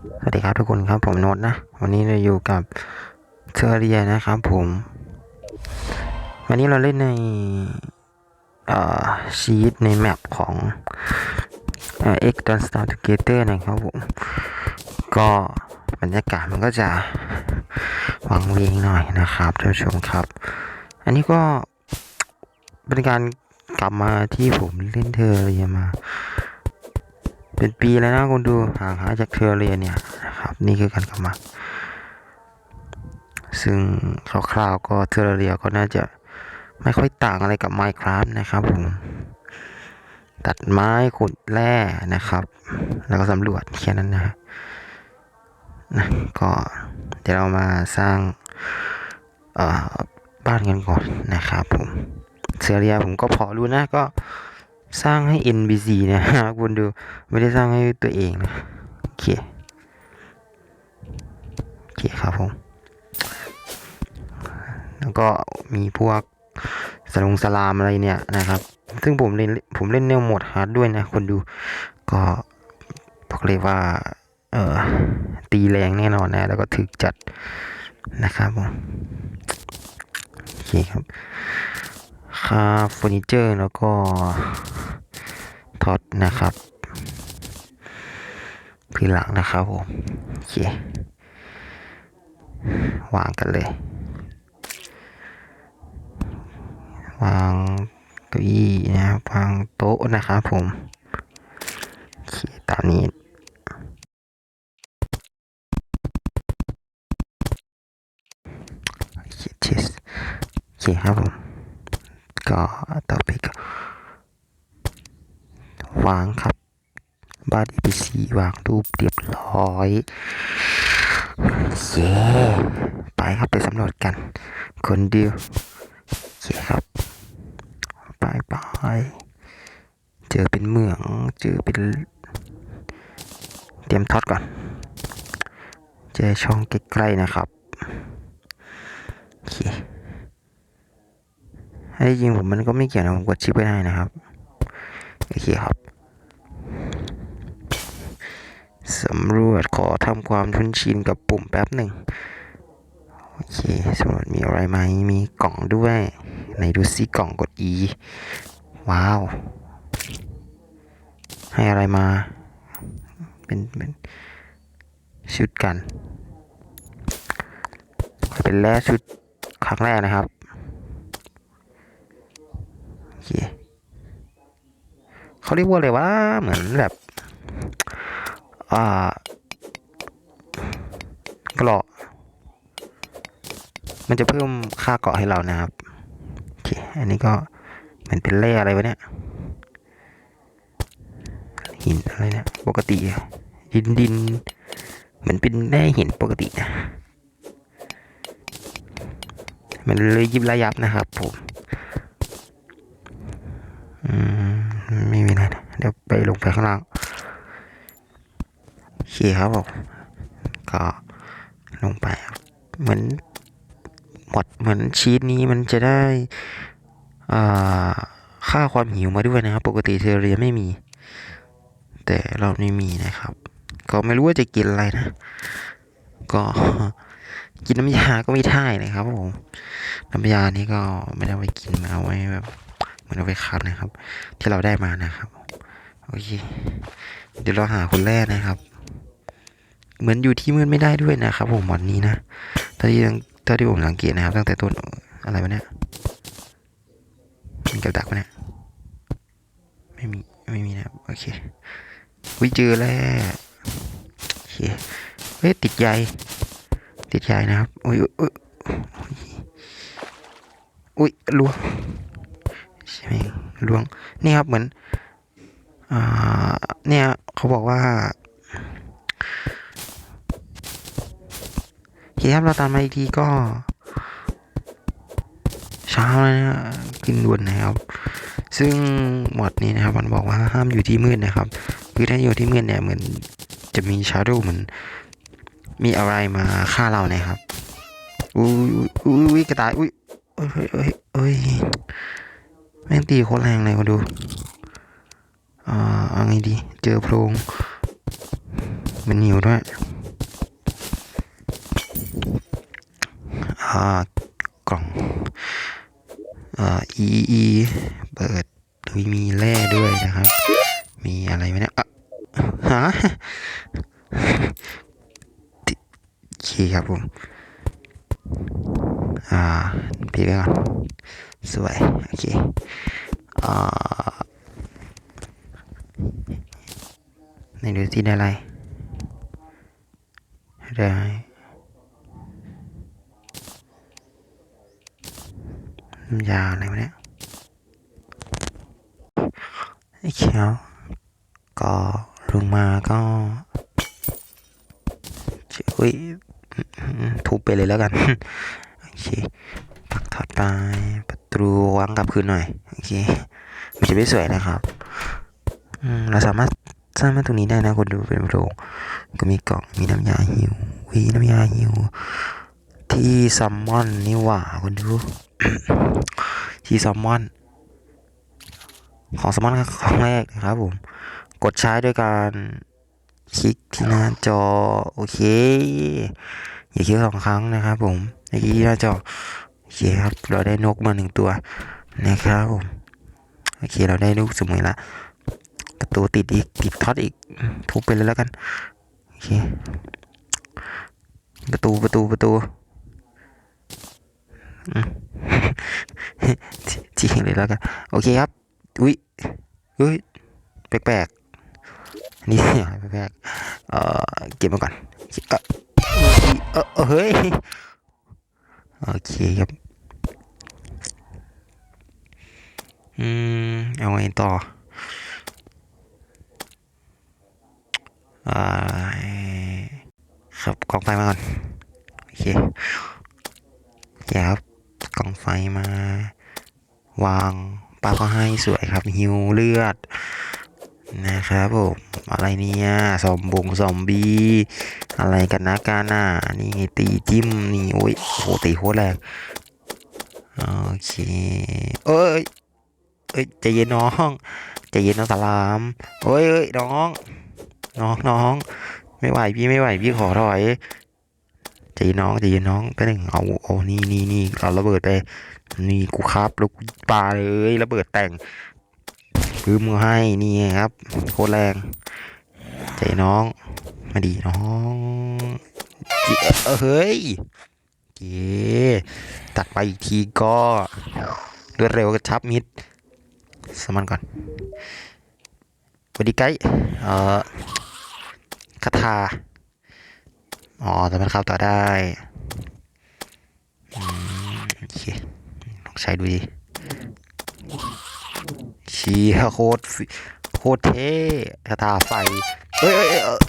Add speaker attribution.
Speaker 1: สวัสดีครับทุกคนครับผมโน้ตนะ วันนี้เราอยู่กับเทอเรียนะครับผม วันนี้เราเล่นในเอ่อชีตในแมปของเอ่อ X Don't Start Together นะครับผม ก็บรรยากาศมันก็จะวังเวงหน่อยนะครับท่านผู้ชมครับ อันนี้ก็เป็นการกลับมาที่ผมเล่นเทอเรียมา เป็นปีแล้วนะคุณดูห่างหายจากเทอเรียเนี่ยนะครับ นี่คือการกลับมา ซึ่งคร่าวๆก็เทอเรียก็น่าจะไม่ค่อยต่างอะไรกับ Minecraft นะครับผมตัดไม้ขุดแร่นะครับ แล้วก็สำรวจแค่นั้นนะนะก็เดี๋ยวเรามาสร้างบ้านกันก่อนนะครับผมเทอเรียผมก็พอรู้นะก็ สร้างให้ NPC เนะคุณดูไม่ได้สร้างให้ตัวเองนะโอเคโอเคครับผม แล้วก็มีพวกสลงสลามอะไรเนี่ยนะครับ ซึ่งผมเล่นผมเล่นแนวโหมดฮาร์ดด้วยนะคนดูก็บอกเลยว่า เออตีแรงแน่นอนนะ แล้วก็ถึกจัดนะครับผมโอเคครับ ค่าเฟอร์นิเจอร์แล้วก็ท็อตนะครับพื้นหลังนะครับผมโอเควางกันเลย วางเก้าอี้นะครับวางโต๊ะนะครับผมโอเคตามนี้โอเคเชสโอเคครับผม ก็ต่อไปก็วางครับ บ้าน EPC วางรูปเรียบร้อยเย้ไปครับไปสำรวจกัน คนเดียวโอเครับไปไปเจอเป็นเหมือง เจอเป็น เตรียมท็อตก่อน เจอช่องใกล้ๆนะครับ โอเค ให้จริงผมมันก็ไม่เกี่ยวนะผมกดชิปไว้ได้นะครับ โอเคครับสำรวจขอทำความคุ้นชินกับปุ่มแป๊บหนึ่งโอเคสำรวจมีอะไรไหมมีกล่องด้วยไหนดูซิกล่องกด E ว้าว ให้อะไรมา เป็นเป็นชุดกัน เป็นแร่ชุดครั้งแรกนะครับ อเคเขาเรียกว่าอะไรว่าเหมือนแบบอ่าเกราะมันจะเพิ่มค่าเกาะให้เรานะครับโอเคอันนี้ก็เหมือนเป็นแร่อะไรวะเนี่ยหินอะไรเนี่ยปกติดินดินเหมือนเป็นแร่หินปกตินะมันเลยยิบระยับนะครับผม ไม่มีอะไรนะเดี๋ยวไปลงไปข้างล่างโอเคครับผมก็ลงไป เหมือนหมดเหมือนชีตนี้มันจะได้อ่าค่าความหิวมาด้วยนะครับ ปกติเทเรียไม่มี แต่เรานี่มีนะครับ ก็ไม่รู้ว่าจะกินอะไรนะ ก็กินน้ำยาก็ไม่ได้นะครับผมน้ำยานี่ก็ไม่ได้ไปกินมาเอาไว้แบบ มือนเอาไปคัดนะครับ ที่เราได้มานะครับโอเคเดี๋ยวเราหาคนแรกนะครับ เหมือนอยู่ที่มืดไม่ได้ด้วยนะครับผมวันนี้นะตอนที่ตอนที่ผมสังเกตนะครับ ตั้งแต่ต้นอะไรวะเนี่ยมีกับดักวะเนี่ยไม่มีไม่มีนะโอเควิเจอแล้วโอเคเฮ้ยติดใยติดใยนะครับอุ้ยอุ้ยอุ้ยอุ้ยล่วง ใช่ไหมล่วงนี่ครับเหมือนอ่าเนี่ยเขาบอกว่าเคครับเราตามมาอีกทีก็ เช้าแล้วนะขึ้นด่วนนะครับ ซึ่งหมวดนี้นะครับ มันบอกว่าห้ามอยู่ที่มืดนะครับคือถ้าอยู่ที่มืดเนี่ยเหมือนจะมีชาร์ดเหมือนมีอะไรมาฆ่าเรานะครับอุ้ยอุ้ยอุ้ยกระต่ายอุ้ยเอ้ยเอ้ยเอ้ย แม่งตีโคตรแรงเลยมาดู อ่าเอาไงดี เจอโพรงมันหิวด้วย อ่ากล่อง อ่า e e เปิดโดยมีแร่ด้วยนะครับ มีอะไรไหมเนี่ยอะฮะโอเคครับผม อ่าปิดไปก่อน สวย โอเคอ่าไหนดูที่ได้อะไรได้น้ำยาอะไรวะเนี่ยไอ้เขียว ก็ลงมาก็เฮ้ยทุบไปเลยแล้วกัน โอเค ปักถอดไป ประตูวางกลับคืนหน่อยโอเคมันจะไม่สวยนะครับอืมเราสามารถสร้างมาตรงนี้ได้นะคนดูเป็นโรงก็มีกล่องมีน้ำยาหิววีน้ำยาหิวที่ซัมมอนนี่หว่าคนดูที่ซัมมอนของซัมมอนครั้งแรกนะครับผมกดใช้ด้วยการคลิกที่หน้าจอโอเคอย่าคลิกสองครั้งนะครับผมอย่าคลิกที่หน้าจอ อเคครับ เราได้นกมาหนึ่งตัวนะครับผมโอเคเราได้ลูกสมุยละประตูติดอีกติดท็อตอีกทุบไปเลยแล้วกันโอเคประตูประตูประตูจริงเลยแล้วกันโอเคครับอุ้ยอุ้ยแปลกๆนี่แปลกๆเอ่อเก็บมาก่อนเออเออเออเฮ้ยโอเคครับ อืม เอาไงต่อ อ่าครับกองไฟมาก่อน โอเคโอเคครับกองไฟมา วางปลาก็ให้สวยครับหิวเลือด นะครับผมอะไรเนี่ยซอมบงซอมบี้อะไรกันนะกาน่านี่ไงตีจิ้มนี่โอ้ยโหตีโคตรแรงโอเค เอ้ย เอ้ยใจเย็นน้องใจเย็นน้องสลามเอ้ยเอ้ยน้อง น้องน้อง ไม่ไหวพี่ไม่ไหวพี่ขอถอยใจเย็นน้องใจเย็นน้องไปหนึ่งเอาเอานี่นี่นี่เอาระเบิดไปนี่กูครับแล้วกูปาเลยระเบิดแต่งพื้มือให้นี่ครับโคตรแรงใจน้อง มาดีน้องเออเฮ้ยเก๋ตัดไปอีกทีก็รวดเร็วกระชับมิด สมันก่อนสวัสดีไกด์เอ่อคาถาอ๋อแต่มันเข้าต่อได้อืมโอเคลองใช้ดูดิชี้โคตรโคตรเท่คาถาไฟเอ้ยเอ้ยเอ้ยเอ้ย